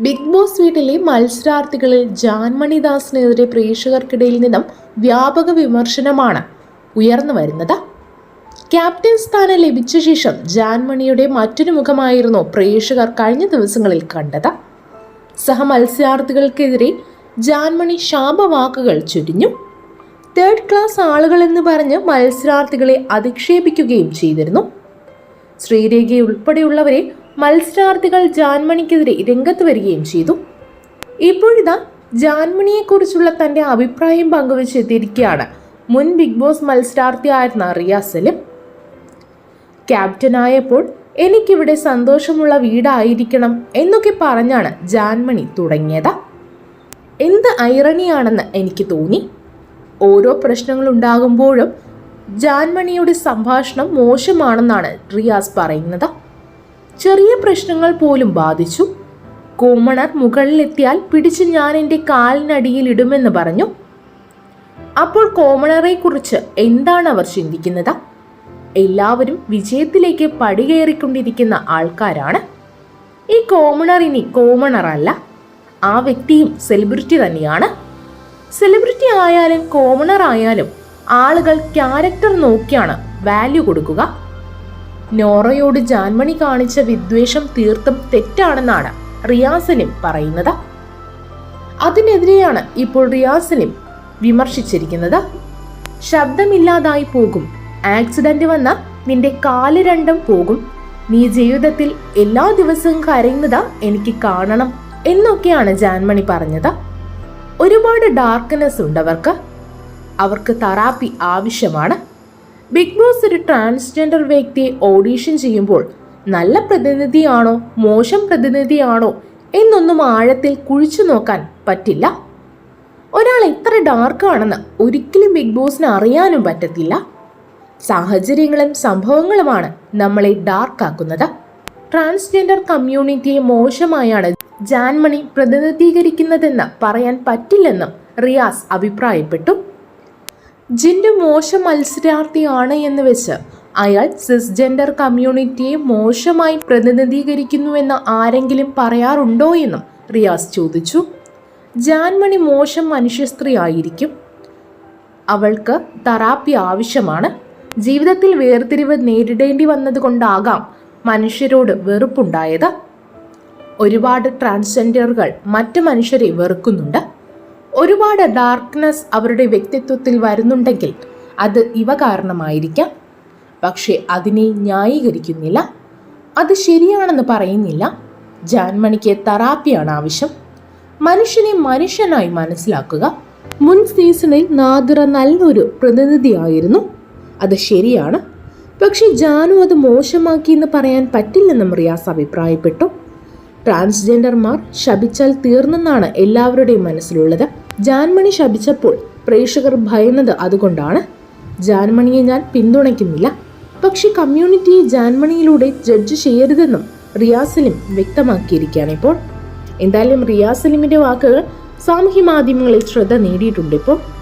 Big boss വീട്ടിലെ മത്സരാർത്ഥികളിൽ ജാൻമണിദാസിനെതിരെ പ്രേക്ഷകർക്കിടയിൽ നിന്നും വ്യാപക വിമർശനമാണ് ഉയർന്നു വരുന്നത്. ക്യാപ്റ്റൻ സ്ഥാനം ലഭിച്ച ശേഷം ജാൻമണിയുടെ മറ്റൊരു മുഖമായിരുന്നു പ്രേക്ഷകർ കഴിഞ്ഞ ദിവസങ്ങളിൽ കണ്ടത്. സഹ മത്സരാർത്ഥികൾക്കെതിരെ ജാൻമണി ശാപവാക്കുകൾ ചുരിഞ്ഞു. തേർഡ് ക്ലാസ് ആളുകൾ എന്ന് പറഞ്ഞ് മത്സരാർത്ഥികളെ അധിക്ഷേപിക്കുകയും ചെയ്തിരുന്നു. ശ്രീരേഖ ഉൾപ്പെടെയുള്ളവരെ മത്സരാർത്ഥികൾ ജാൻമണിക്കെതിരെ രംഗത്ത് വരികയും ചെയ്തു. ഇപ്പോഴിതാ ജാൻമണിയെക്കുറിച്ചുള്ള തന്റെ അഭിപ്രായം പങ്കുവച്ചെത്തിയിരിക്കുകയാണ് മുൻ ബിഗ് ബോസ് മത്സരാർത്ഥിയായിരുന്ന റിയ സലിം. ക്യാപ്റ്റനായപ്പോൾ എനിക്കിവിടെ സന്തോഷമുള്ള വീടായിരിക്കണം എന്നൊക്കെ പറഞ്ഞാണ് ജാൻമണി തുടങ്ങിയത്. എന്ത് ഐറണിയാണെന്ന് എനിക്ക് തോന്നി. ഓരോ പ്രശ്നങ്ങളുണ്ടാകുമ്പോഴും ജാൻമണിയുടെ സംഭാഷണം മോശമാണെന്നാണ് റിയാസ് പറയുന്നത്. ചെറിയ പ്രശ്നങ്ങൾ പോലും ബാധിച്ചു. കോമണർ മുകളിലെത്തിയാൽ പിടിച്ച് ഞാൻ എന്റെ കാലിനടിയിൽ ഇടുമെന്ന് പറഞ്ഞു. അപ്പോൾ കോമണറെ കുറിച്ച് എന്താണ് അവർ ചിന്തിക്കുന്നത്? എല്ലാവരും വിജയത്തിലേക്ക് പടികയറിക്കൊണ്ടിരിക്കുന്ന ആൾക്കാരാണ്. ഈ കോമണർ ഇനി കോമണർ അല്ല ആ വ്യക്തിയും സെലിബ്രിറ്റി തന്നെയാണ്. സെലിബ്രിറ്റി ആയാലും കോമണർ ആയാലും ആളുകൾ ക്യാരക്ടർ നോക്കിയാണ് വാല്യൂ കൊടുക്കുക. നോറയോട് ജാൻമണി കാണിച്ച വിദ്വേഷം തീർത്തും തെറ്റാണെന്നാണ് റിയാസലിം പറയുന്നത്. അതിനെതിരെയാണ് ഇപ്പോൾ റിയാസലിം വിമർശിച്ചിരിക്കുന്നത്. ശബ്ദമില്ലാതായി പോകും. ആക്സിഡന്റ് വന്ന നിന്റെ കാൽ രണ്ടും പോകും. നീ ജീവിതത്തിൽ എല്ലാ ദിവസവും കരയുന്നത് എനിക്ക് കാണണം എന്നൊക്കെയാണ് ജാൻമണി പറഞ്ഞത്. ഒരുപാട് ഡാർക്ക്നെസ് ഉണ്ടവർക്ക് അവർക്ക് തെറാപ്പി ആവശ്യമാണ്. ബിഗ് ബോസ് ഒരു ട്രാൻസ്ജെൻഡർ വ്യക്തിയെ ഓഡീഷൻ ചെയ്യുമ്പോൾ നല്ല പ്രതിനിധിയാണോ മോശം പ്രതിനിധിയാണോ എന്നൊന്നും ആഴത്തിൽ കുഴിച്ചു നോക്കാൻ പറ്റില്ല. ഒരാൾ എത്ര ഡാർക്കാണെന്ന് ഒരിക്കലും ബിഗ് ബോസിന് അറിയാനും പറ്റത്തില്ല. സാഹചര്യങ്ങളും സംഭവങ്ങളുമാണ് നമ്മളെ ഡാർക്കാക്കുന്നത് ട്രാൻസ്ജെൻഡർ കമ്മ്യൂണിറ്റിയെ മോശമായാണ് ജാൻമണി പ്രതിനിധീകരിക്കുന്നതെന്ന് പറയാൻ പറ്റില്ലെന്നും റിയാസ് അഭിപ്രായപ്പെട്ടു. ജിൻഡു മോശം മത്സരാർത്ഥിയാണ് എന്ന് വെച്ച് അയാൾ സിസ്ജെൻഡർ കമ്മ്യൂണിറ്റിയെ മോശമായി പ്രതിനിധീകരിക്കുന്നുവെന്ന് ആരെങ്കിലും പറയാറുണ്ടോ എന്നും റിയാസ് ചോദിച്ചു. ജാൻമണി മോശം മനുഷ്യസ്ത്രീ ആയിരിക്കും. അവൾക്ക് തെറാപ്പി ആവശ്യമാണ്. ജീവിതത്തിൽ വേർതിരിവ് നേരിടേണ്ടി വന്നതുകൊണ്ടാകാം മനുഷ്യരോട് വെറുപ്പുണ്ടായത്. ഒരുപാട് ട്രാൻസ്ജെൻഡറുകൾ മറ്റ് മനുഷ്യരെ വെറുക്കുന്നുണ്ട്. ഒരുപാട് ഡാർക്ക്നെസ് അവരുടെ വ്യക്തിത്വത്തിൽ വരുന്നുണ്ടെങ്കിൽ അത് ഇവ കാരണമായിരിക്കാം. പക്ഷേ അതിനെ ന്യായീകരിക്കുന്നില്ല. അത് ശരിയാണെന്ന് പറയുന്നില്ല. ജാൻമണിക്ക് തെറാപ്പിയാണ് ആവശ്യം. മനുഷ്യനെ മനുഷ്യനായി മനസ്സിലാക്കുക മുൻ സീസണിൽ നാദിറ നല്ലൊരു പ്രതിനിധിയായിരുന്നു. അത് ശരിയാണ്. പക്ഷേ ജാനു അത് മോശമാക്കി എന്ന് പറയാൻ പറ്റില്ലെന്നും റിയാസ് അഭിപ്രായപ്പെട്ടു. ട്രാൻസ്ജെൻഡർമാർ ശപിച്ചാൽ തീർന്നെന്നാണ് എല്ലാവരുടെയും മനസ്സിലുള്ളത്. ജാൻമണി ശപിച്ചപ്പോൾ പ്രേക്ഷകർ ഭയന്നത് അതുകൊണ്ടാണ്. ജാൻമണിയെ ഞാൻ പിന്തുണയ്ക്കുന്നില്ല. പക്ഷെ കമ്മ്യൂണിറ്റിയെ ജാൻമണിയിലൂടെ ജഡ്ജ് ചെയ്യരുതെന്നും റിയാസലിം വ്യക്തമാക്കിയിരിക്കുകയാണ് ഇപ്പോൾ. എന്തായാലും റിയാസലിമിന്റെ വാക്കുകൾ സാമൂഹ്യ മാധ്യമങ്ങളിൽ ശ്രദ്ധ നേടിയിട്ടുണ്ട് ഇപ്പോൾ.